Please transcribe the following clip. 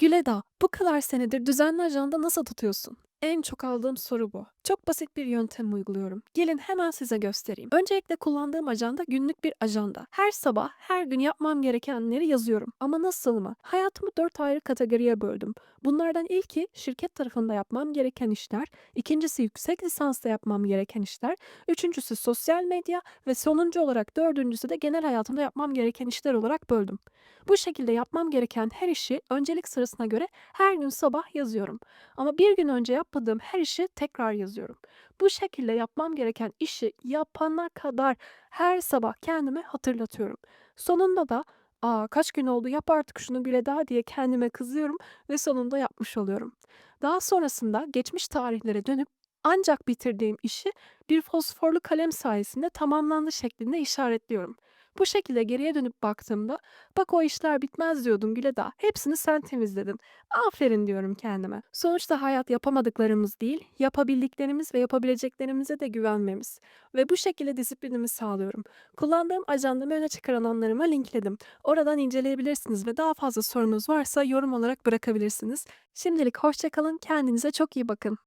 Güleda, bu kadar senedir düzenli ajanda nasıl tutuyorsun? En çok aldığım soru bu. Çok basit bir yöntem uyguluyorum. Gelin hemen size göstereyim. Öncelikle kullandığım ajanda günlük bir ajanda. Her sabah, her gün yapmam gerekenleri yazıyorum. Ama nasıl mı? Hayatımı dört ayrı kategoriye böldüm. Bunlardan ilki şirket tarafında yapmam gereken işler, ikincisi yüksek lisansta yapmam gereken işler, üçüncüsü sosyal medya ve sonuncu olarak dördüncüsü de genel hayatımda yapmam gereken işler olarak böldüm. Bu şekilde yapmam gereken her işi öncelik sırasına göre her gün sabah yazıyorum. Ama bir gün önce yapmadığım her işi tekrar yazıyorum. Bu şekilde yapmam gereken işi yapana kadar her sabah kendime hatırlatıyorum. Sonunda da Aa, kaç gün oldu yap artık şunu bile daha diye kendime kızıyorum ve sonunda yapmış oluyorum. Daha sonrasında geçmiş tarihlere dönüp ancak bitirdiğim işi bir fosforlu kalem sayesinde tamamlandı şeklinde işaretliyorum. Bu şekilde geriye dönüp baktığımda bak o işler bitmez diyordun Güleda. Hepsini sen temizledin. Aferin diyorum kendime. Sonuçta hayat yapamadıklarımız değil, yapabildiklerimiz ve yapabileceklerimize de güvenmemiz. Ve bu şekilde disiplinimi sağlıyorum. Kullandığım ajandamı öne çıkaran anlarıma linkledim. Oradan inceleyebilirsiniz ve daha fazla sorunuz varsa yorum olarak bırakabilirsiniz. Şimdilik hoşçakalın, kendinize çok iyi bakın.